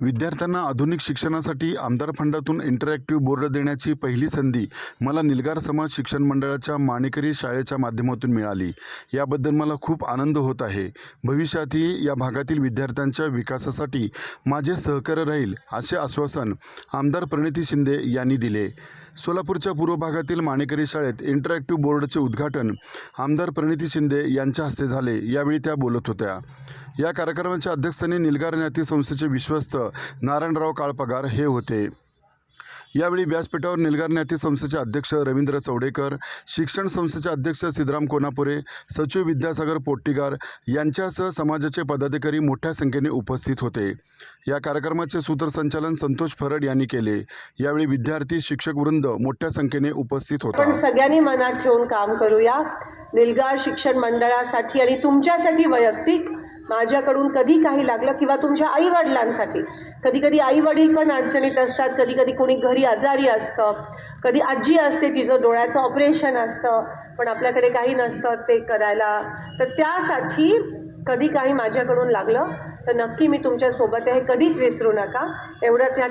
विद्यार्थ्यांना आधुनिक शिक्षणासाठी आमदार फंडातून इंटरॅक्टिव्ह बोर्ड देण्याची पहिली संधी मला निलगार समाज शिक्षण मंडळाच्या माणेकरी शाळेच्या माध्यमातून मिळाली. याबद्दल मला खूप आनंद होत आहे. भविष्यातही या भागातील विद्यार्थ्यांच्या विकासासाठी माझे सहकार्य राहील असे आश्वासन आमदार प्रणिती शिंदे यांनी दिले. सोलापूरच्या पूर्व भागातील माणेकरी शाळेत इंटरॅक्टिव्ह बोर्डचे उद्घाटन आमदार प्रणिती शिंदे यांच्या हस्ते झाले. यावेळी त्या बोलत होत्या. या कार्यक्रमाच्या अध्यक्षस्थानी निलगार ज्ञाती संस्थेचे विश्वस्त नारायणराव काळपगार हे होते. यावेळी व्यासपीठावर निलगार ज्ञाती संस्थेचे अध्यक्ष रवींद्र चौडेकर शिक्षण संस्थेचे अध्यक्ष सिद्धराम कोनापुरे सचिव विद्यासागर पोट्टीगार यांच्यासह समाजाचे पदाधिकारी मोठ्या संख्येने उपस्थित होते. या कार्यक्रमाचे सूत्रसंचालन संतोष फरड यांनी केले. यावेळी विद्यार्थी शिक्षक वृंद मोठ्या संख्येने उपस्थित होता. सगळ्यांनी मनात ठेवून काम करूया. निलगार शिक्षण मंडळासाठी आणि तुमच्यासाठी वैयक्तिक. माझ्याकडून कधी काही लागलं किंवा तुमच्या आई वडिलांसाठी कधी कधी आई वडील पण अडचणीत असतात. कधी कधी कोणी घरी आजारी असतं. कधी आजी असते तिचं डोळ्याचं ऑपरेशन असतं. पण आपल्याकडे काही नसतं ते करायला. तर त्यासाठी कधी काही माझ्याकडून लागलं तर नक्की मी तुमच्यासोबत आहे. कधीच विसरू नका. एवढंच या